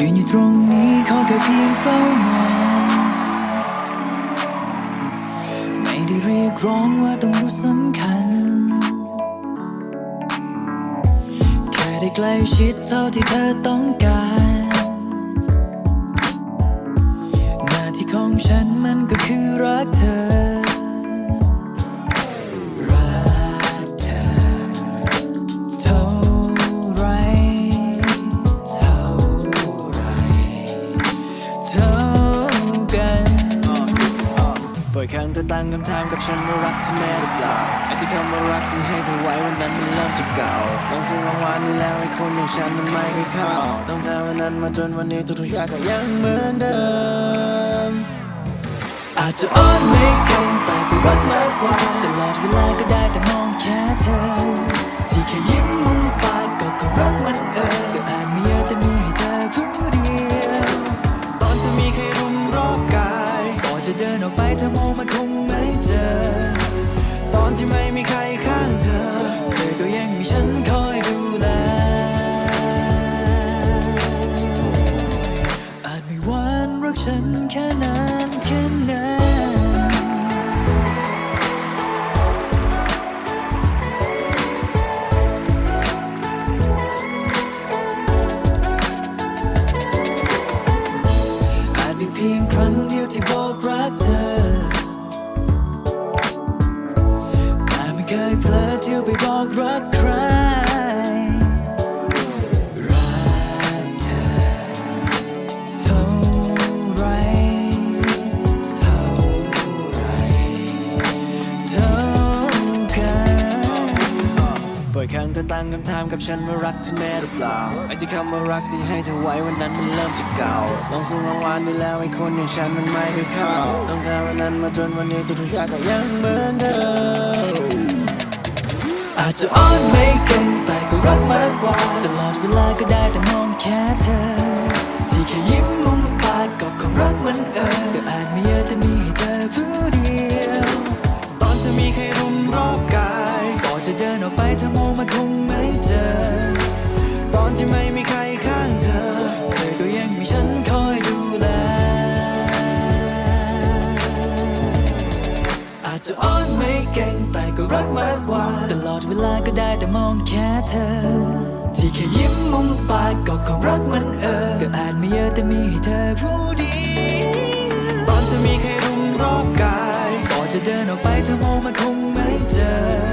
ยืนอยู่ตรงนี้ขอแค่เพียงเฝ้ามองไม่ได้เรียกร้องว่าต้องรู้สำคัญ แค่ได้ใกล้ชิดเท่าที่เธอต้องการ หน้าที่ของฉันมันก็คือรักเธอ บ่อยครั้งเธอตั้งคำถามกับฉันว่ารักเธอแน่หรือเปล่าไอ้ที่คำว่ารักที่ให้เธอไว้วันนั้นมันเริ่มจะเก่าต้องซึ่งรางวัลนี้แล้วไอ้คนอย่างฉันมันไม่เคยเข้าต้องแต่วันนั้นมาจนวันนี้ทุกๆอย่างก็ยังเหมือนเดิม อาจจะอ่อนไม่เก่งแต่ก็รักมากกว่าตลอดเวลาก็ได้แต่มองแค่เธอ ที่แค่ยิ้ม จะเดินออกไปเธอมองมาคงไม่เจอ ตอนที่ไม่มีใครข้างเธอ เธอก็ยังมีฉันคอยดูแล อาจไม่หวานรักฉันแค่นานแค่ไหนอาจมีเพียงครั้งเดียวที่ รักใครรักเธอเท่าไร เท่าไร เท่ากันบ่อยครั้งเธอตั้งคำถามกับฉันว่ารักเธอแน่หรือเปล่า ไอ้ที่คำว่ารักที่ให้เธอไว้วันนั้นมันเริ่มจะเก่าต้องซึ่งรางวัลนี้แล้วไอ้คนอย่างฉันมันไม่เคยเข้าต้องแต่วันนั้นมาจนวันนี้ทุกๆอย่างก็ยังเหมือนเดิม อาจจะอ่อนไม่เก่งแต่ก็รักมากกว่า ตลอดเวลาก็ได้แต่มองแค่เธอ ที่แค่ยิ้มมุมปากก็คงรักมันเออก็อาจไม่เยอะแต่มีให้เธอผู้เดียว ตอนจะมีใครรุมรอบกายก่อนจะเดินออกไปเธอมองมาคง กว่า ตลอดเวลาก็ได้แต่มองแค่เธอ ที่แค่ยิ้มมุมปากก็คงรักมันเออ ก็อาจไม่เยอะแต่มีให้เธอผู้เดียวตอนจะมีใครรุมรอบกายก่อนจะเดินออกไปเธอมองมาคงไม่เจอ